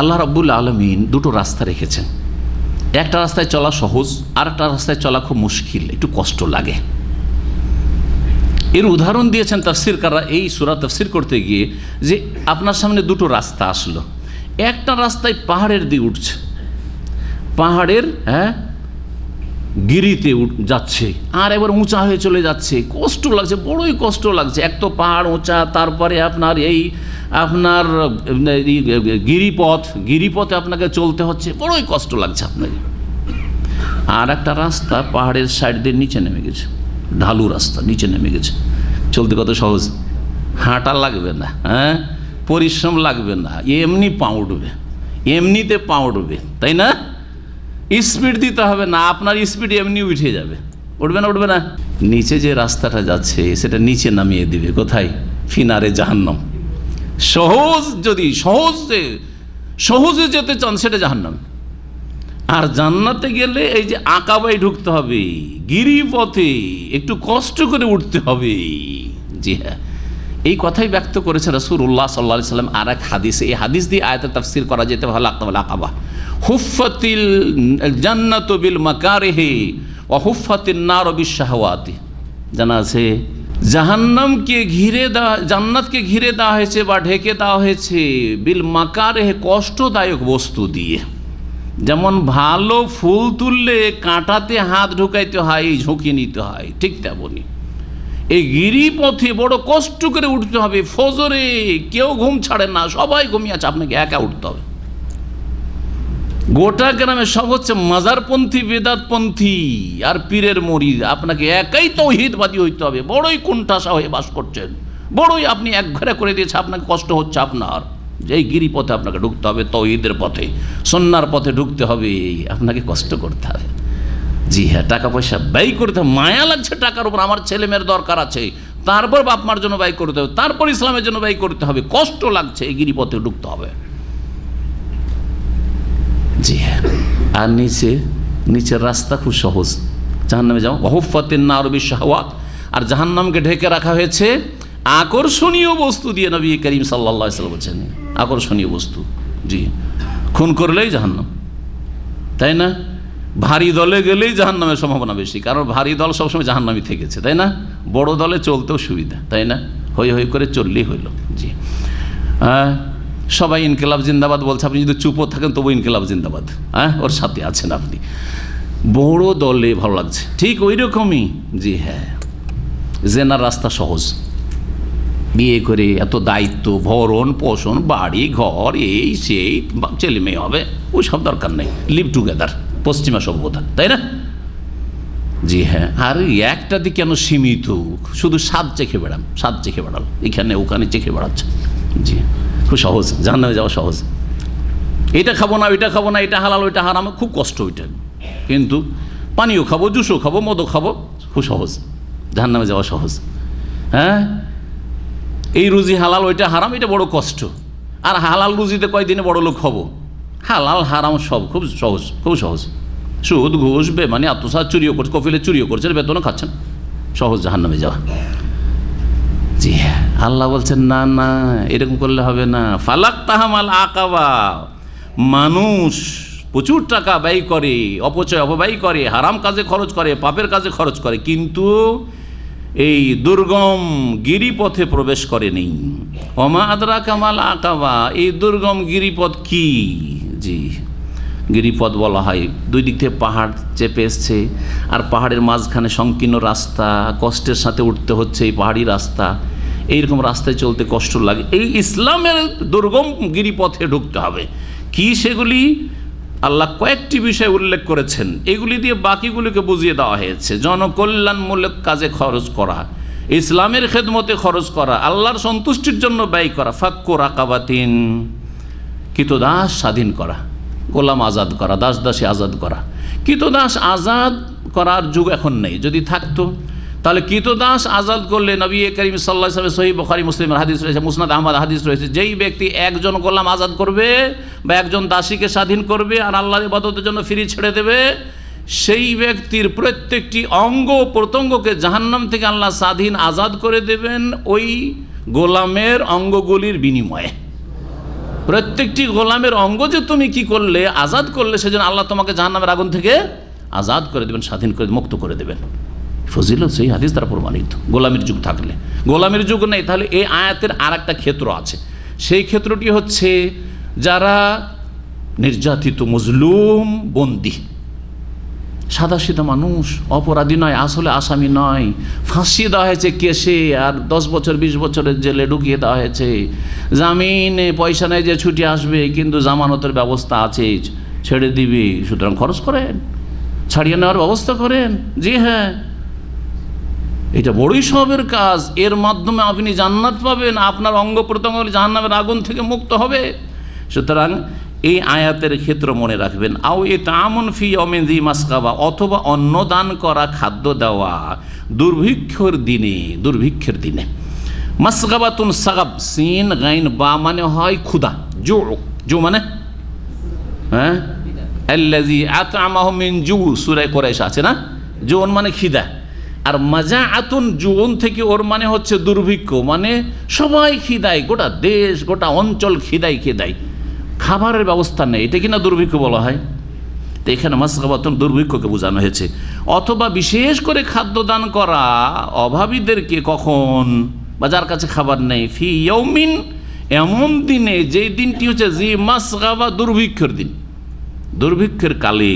আল্লাহ রাবুল আলমিন দুটো রাস্তা রেখেছেন। একটা রাস্তায় চলা সহজ আর একটা রাস্তায় চলা খুব মুশকিল, একটু কষ্ট লাগে। এর উদাহরণ দিয়েছেন তাফসিরকাররা এই সুরা তফসির করতে গিয়ে যে আপনার সামনে দুটো রাস্তা আসলো। একটা রাস্তায় পাহাড়ের দিকে উঠছে। পাহাড়ের হ্যাঁ গিরিতে যাচ্ছে। আর এবার উঁচা হয়ে চলে যাচ্ছে। কষ্ট লাগছে, বড়ই কষ্ট লাগছে। এক তো পাহাড় উঁচা, তারপরে আপনার এই, আপনার গিরিপথ। গিরিপথে আপনাকে চলতে হচ্ছে, বড়ই কষ্ট লাগছে আপনাকে। আর একটা রাস্তা পাহাড়ের সাইড দিয়ে নিচে নেমে গেছে। ঢালু রাস্তা, নিচে নেমে গেছে। চলতে কত সহজ। হাঁটা লাগবে না হ্যাঁ? পরিশ্রম লাগবে না। এমনি পা উঠবে। এমনিতে পা উঠবে, তাই না? স্পিড দিতে হবে না, আপনার স্পিড এমনি উঠে যাবে। উঠবে না উঠবে না। নিচে যে রাস্তাটা যাচ্ছে, সেটা নিচে নামিয়ে দিবে। কোথায়? ফিনারে জাহান্নাম। সহজ যদি, সহজে সহজে যেতে চান, সেটা জাহান্নাম। আর জান্নাতে গেলে এই যে আঁকাবাই ঢুকতে হবে, গিরিপথে একটু কষ্ট করে উঠতে হবে। জি হ্যাঁ। এই কথাই ব্যক্ত করেছে রসুল্লাহ সাল্লা সাল্লাম আর এক হাদিসে, এই হাদিস দিয়ে আয়তে তাফসির করা যেতে ভালো লাগতে আকাবাল আকাবা। হুফাতিল জান্নাত বিল মাকারেহে ও হুফাতিল নার বিশাহওয়াতি জানা আছে, জাহান্নামকে ঘিরে দেওয়া জান্নাতকে ঘিরে দেওয়া হয়েছে বা ঢেকে দেওয়া হয়েছে বিল মাকারেহে কষ্টদায়ক বস্তু দিয়ে। যেমন ভালো ফুল তুললে কাঁটাতে হাত ঢুকাইতে হয়, ঝুঁকি নিতে হয়, ঠিক তেমনই এই গিরিপথে বড় কষ্ট করে উঠতে হবে, ফজরে কেউ ঘুম ছাড়ে না, সবাই ঘুমিয়ে আছে, আপনাকে একা উঠতে হবে। গোটা গ্রামে সব হচ্ছে মাজারপন্থী, বেদাতপন্থী আর পীরের মরিদ। আপনাকে একাই তৌহিদবাদী হইতে হবে। বড়ই কুণ্ঠাসা হয়ে বাস করছেন। বড়ই আপনি এক ঘরে করে দিয়েছে, আপনাকে কষ্ট হচ্ছে আপনার। যেই গিরিপথে আপনাকে ঢুকতে হবে, তৌহিদের পথে, সন্ন্যার পথে ঢুকতে হবে, আপনাকে কষ্ট করতে হবে। জি হ্যাঁ টাকা পয়সা ব্যয় করতে হবে। মায়া লাগছে টাকার উপর, আমার ছেলে মেয়ের দরকার আছে। তারপর বাপ মার জন্য ব্যয় করতে হবে, তারপর ইসলামের জন্য ব্যয় করতে হবে। কষ্ট লাগছে এই গিরিপথে ঢুকতে হবে। জি হ্যাঁ। আর নিচে, নিচের রাস্তা খুব সহজ। জাহান্নামে যাও। বহুফাতের না আরবি শাহওয়াত আর জাহান্নামকে ঢেকে রাখা হয়েছে আকর্ষণীয় বস্তু দিয়ে নবী করিম সাল্লাম বলছেন। আকর্ষণীয় বস্তু। জি। খুন করলেই জাহান্নাম। তাই না? ভারী দলে গেলেই জাহান্নামের সম্ভাবনা বেশি। কারণ ভারী দল সবসময় জাহান্নামি থেকেছে, তাই না? বড় দলে চলতেও সুবিধা, তাই না? হই হই করে চললেই হইল জি। হ্যাঁ সবাই ইনকেলাব জিন্দাবাদ বলছে, আপনি যদি চুপও থাকেন তবু ইনকেলাব জিন্দাবাদ। হ্যাঁ ওর সাথে আছেন আপনি। বড় দলে ভালো লাগছে। ঠিক ওই রকমই জি হ্যাঁ। জেনার রাস্তা সহজ। বিয়ে করে এত দায়িত্ব, ভরণ পোষণ, বাড়ি, ঘর, এই, সেই ছেলে মেয়ে হবে, ওই সব দরকার নেই। লিভ টুগেদার পশ্চিমা সভ্যতা, তাই না? জি হ্যাঁ। আর একটা দিকে কেন সীমিত? শুধু স্বাদ চেখে বেড়ান স্বাদ চেখে বেড়াল। এখানে ওখানে চেখে বেড়াচ্ছে। জি। খুব সহজ, জাহান্নামে যাওয়া সহজ। এটা খাব না, ওইটা খাব না, এটা হালাল, ওইটা হারাম খুব কষ্ট ওইটা। কিন্তু পানীয় খাব, জুসও খাব, মদও খাব, খুব সহজ। জাহান্নামে যাওয়া সহজ। হ্যাঁ? এই রুজি হালাল, ওইটা হারাম, এটা বড় কষ্ট। আর হালাল রুজিতে কয়দিনে বড় লোক হব? হালাল, হারাম সব, খুব সহজ খুব সহজ। সুদ, ঘুষ বে মানে আত্মসাত চুরিও করছে কফিলে চুরিও করছেন বেতনও খাচ্ছেন। সহজ জাহান্নামে যাওয়া। জি হ্যাঁ আল্লাহ বলছেন, না না, এরকম করলে হবে না। ফালাক তাহামাল আকাবা, মানুষ প্রচুর টাকা ব্যয় করে, অপচয়, অপব্যয় করে, হারাম কাজে খরচ করে, পাপের কাজে খরচ করে, কিন্তু এই দুর্গম গিরিপথে প্রবেশ করেনি অমা আদরা কামাল আকাবা, এই দুর্গম গিরিপথ কি? জি। গিরিপথ বলা হয়। দুই দিক থেকে পাহাড় চেপে এসছে আর পাহাড়ের মাঝখানে সংকীর্ণ রাস্তা, কষ্টের সাথে উঠতে হচ্ছে এই পাহাড়ি রাস্তা। এইরকম রাস্তায় চলতে কষ্ট লাগে। এই ইসলামের দুর্গম গিরিপথে ঢুকতে হবে। কি সেগুলি? আল্লাহ কয়েকটি বিষয় উল্লেখ করেছেন। এগুলি দিয়ে বাকিগুলিকে বুঝিয়ে দেওয়া হয়েছে। জনকল্যাণমূলক কাজে খরচ করা, ইসলামের খেদমতে খরচ করা, আল্লাহর সন্তুষ্টির জন্য ব্যয় করা ফাক্কো রাকাবাতিন, কিতদাস স্বাধীন করা। গোলাম আজাদ করা, দাস দাসী আজাদ করা। কিতদাস আজাদ করার যুগ এখন নেই, যদি থাকতো। তাহলে কিতদাস আজাদ করলে নবী করিম সাল্লাহ সাহেব সহি বখারি, মুসলিমের হাদিস রয়েছে, মুসনাদ আহমদ হাদিস রয়েছে, যেই ব্যক্তি একজন গোলাম আজাদ করবে বা একজন দাসীকে স্বাধীন করবে আর আল্লাহর ইবাদতের জন্য ফিরি ছেড়ে দেবে, সেই ব্যক্তির প্রত্যেকটি অঙ্গ প্রত্যঙ্গকে জাহান্নাম থেকে আল্লাহ স্বাধীন আজাদ করে দেবেন ওই গোলামের অঙ্গগুলির বিনিময়ে। প্রত্যেকটি গোলামের অঙ্গ যে তুমি কি করলে, আজাদ করলে, সেজন্য আল্লাহ তোমাকে জাহান্নামের আগুন থেকে আজাদ করে দেবেন, স্বাধীন করে, মুক্ত করে দেবেন। ফজিল সেই হাদিস তারা প্রমাণিত, গোলামের যুগ থাকলে। গোলামের যুগ নেই, তাহলে এই আয়াতের আর একটা ক্ষেত্র আছে। সেই ক্ষেত্রটি হচ্ছে যারা নির্যাতিত, মজলুম, বন্দি। সাদা সিধা মানুষ, অপরাধী নয়, আসলে আসামি নয়। ফাঁসি দেওয়া হয়েছে কেসে, আর দশ বছর, বিশ বছরের জেলে ঢুকিয়ে দেওয়া হয়েছে। জামিনে পয়সা নেই যে ছুটি আসবে, কিন্তু জামানতের ব্যবস্থা আছে, ছেড়ে দিবি। সুতরাং খরচ করেন, ছাড়িয়ে নেওয়ার ব্যবস্থা করেন। জি হ্যাঁ। এটা বড়ই সবের কাজ। এর মাধ্যমে আপনি জান্নাত পাবেন, আপনার অঙ্গ প্রত্যঙ্গ জাহান্নামের আগুন থেকে মুক্ত হবে। সুতরাং এই আয়াতের ক্ষেত্র মনে রাখবেন, আও এ তামন ফি অমেজি মাসকাবা, অথবা অন্ন দান করা খাদ্য দেওয়া দুর্ভিক্ষর দিনে, দুর্ভিক্ষের দিনে। মাসগাবাতুন সাগাব, সিন, গাইন, বা মানে হয় ক্ষুদা জো জো মানে? হ্যাঁ? আল্লাজি আতআমাহু মিন জু, সূরা কুরাইশ আছে না? জোন মানে খিদা। আর মাজা আতুন জুন থেকে ওর মানে হচ্ছে দুর্ভিক্ষ মানে সবাই খিদায়, গোটা দেশ, গোটা অঞ্চল খিদাই খিদাই খাবারের ব্যবস্থা নেই। এটা কিনা দুর্ভিক্ষ বলা হয়? তো এখানে মাসকাবাতন দুর্ভিক্ষকে বোঝানো হয়েছে। অথবা বিশেষ করে খাদ্য দান করা অভাবীদেরকে কখন বা যার কাছে খাবার নেই? ফি ইয়ৌমিন এমন দিনে যেই দিনটি হচ্ছে জি মাসগাবা দুর্ভিক্ষের দিন। দুর্ভিক্ষের কালে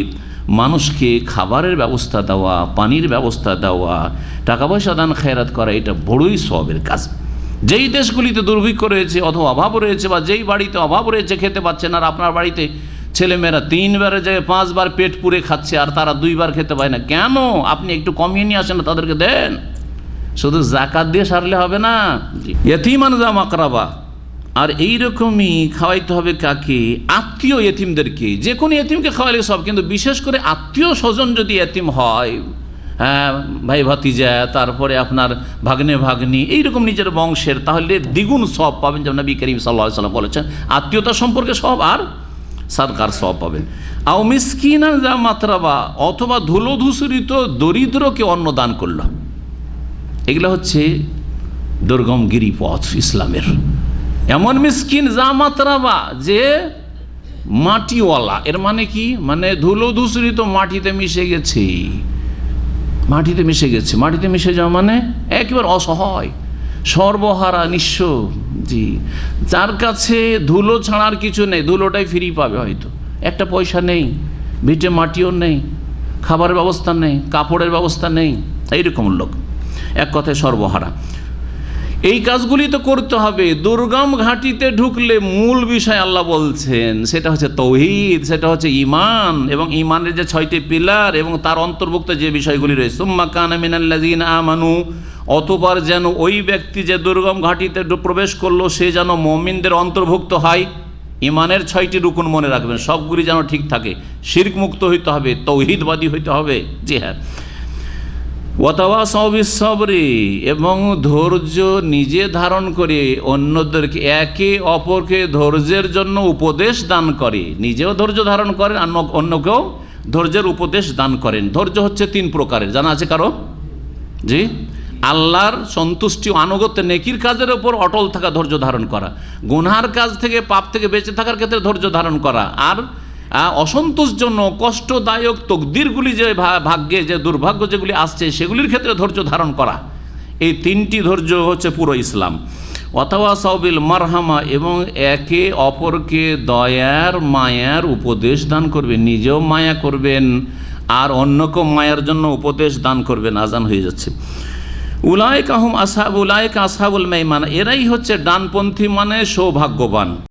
মানুষকে খাবারের ব্যবস্থা দেওয়া, পানির ব্যবস্থা দেওয়া, টাকা পয়সা দান খেরাত করা, এটা বড়ই সবের কাজ। যেই দেশগুলিতে দুর্ভিক্ষ রয়েছে অথবা অভাব রয়েছে বা যেই বাড়িতে অভাব রয়েছে খেতে পাচ্ছে না আর আপনার বাড়িতে ছেলেমেয়েরা তিনবারে যায় পাঁচবার পেট পুড়ে খাচ্ছে আর তারা দুইবার খেতে পায় না কেন? আপনি একটু কমিয়ে নিয়ে আসেন তাদেরকে দেন। শুধু জাকাত দিয়ে সারলে হবে না। ইয়তিমান জাম আকরাবা আর এই রকমই খাওয়াইতে হবে কাকে? আত্মীয় এতিমদেরকে যে কোনো এতিমকে খাওয়াইলে সব কিন্তু বিশেষ করে আত্মীয় স্বজন যদি এতিম হ্যাঁ ভাই ভাতিজা, তারপরে আপনার ভাগ্নে, ভাগ্নি, এইরকম নিজের বংশের, তাহলে দ্বিগুণ সব পাবেন যেমন নবী করিম সাল্লাহ সাল্লাম বলেছেন। আত্মীয়তা সম্পর্কে সব আর সরকার সব পাবেন। আও মিসকিনা যা মাত্রাবা, অথবা ধুলো ধূসরিত দরিদ্রকে অন্ন দান করল। এগুলো হচ্ছে দুর্গম গিরিপথ ইসলামের। এমন মিসকিন যা মাত্রাবা, যে মাটিওয়ালা, এর মানে কি? মানে ধুলো ধূসরিত মাটিতে মিশে গেছে। মাটিতে মিশে গেছে। মাটিতে মিশে যাওয়া মানে একেবারে অসহায়, সর্বহারা, নিঃস্ব, জি। যার কাছে ধুলো ছাড়ার কিছু নেই, ধুলোটাই ফ্রি পাবে হয়তো। একটা পয়সা নেই, ভিটে মাটিও নেই, খাবারের ব্যবস্থা নেই, কাপড়ের ব্যবস্থা নেই, এইরকম লোক। এক কথায় সর্বহারা। এই কাজগুলি তো করতে হবে। দুর্গম ঘাটিতে ঢুকলে মূল বিষয় আল্লাহ বলছেন, সেটা হচ্ছে তৌহিদ, সেটা হচ্ছে ইমান এবং ইমানের যে ছয়টি পিলার এবং তার অন্তর্ভুক্ত যে বিষয়গুলি রয়েছে। সুম্মা কানা মিনাল্লাজিন আমানু অতবার যেন ওই ব্যক্তি যে দুর্গম ঘাটিতে প্রবেশ করল, সে যেন মমিনদের অন্তর্ভুক্ত হয়। ইমানের ছয়টি রুকুন মনে রাখবেন, সবগুলি যেন ঠিক থাকে। শির্ক মুক্ত হইতে হবে, তৌহিদবাদী হইতে হবে। জি হ্যাঁ। ওয়াতাওয়া সবরি এবং ধৈর্য নিজে ধারণ করে অন্যদেরকে একে অপরকে ধৈর্যের জন্য উপদেশ দান করে। নিজেও ধৈর্য ধারণ করেন আর অন্য- অন্যকেও ধৈর্যের উপদেশ দান করেন। ধৈর্য হচ্ছে তিন প্রকারের, জানা আছে কারও? জি? আল্লাহর সন্তুষ্টি আনুগত্য, নেকির কাজের ওপর অটল থাকা, ধৈর্য ধারণ করা। গুনহার কাজ থেকে, পাপ থেকে বেঁচে থাকার ক্ষেত্রে ধৈর্য ধারণ করা। আর অসন্তোষজনক, কষ্টদায়ক, তকদিরগুলি যে ভাগ্যে, যে দুর্ভাগ্য যেগুলি আসছে, সেগুলির ক্ষেত্রে ধৈর্য ধারণ করা। এই তিনটি ধৈর্য হচ্ছে পুরো ইসলাম। অথবা সাউবিল মারহামা, এবং একে অপরকে দয়ার মায়ার উপদেশ দান করবেন নিজেও মায়া করবেন, আর অন্যকেও মায়ার জন্য উপদেশ দান করবেন। আজান হয়ে যাচ্ছে। উলায়ক আহম আসাব উলায়ক আসাবুল মেহমান এরাই হচ্ছে ডানপন্থী মানে সৌভাগ্যবান।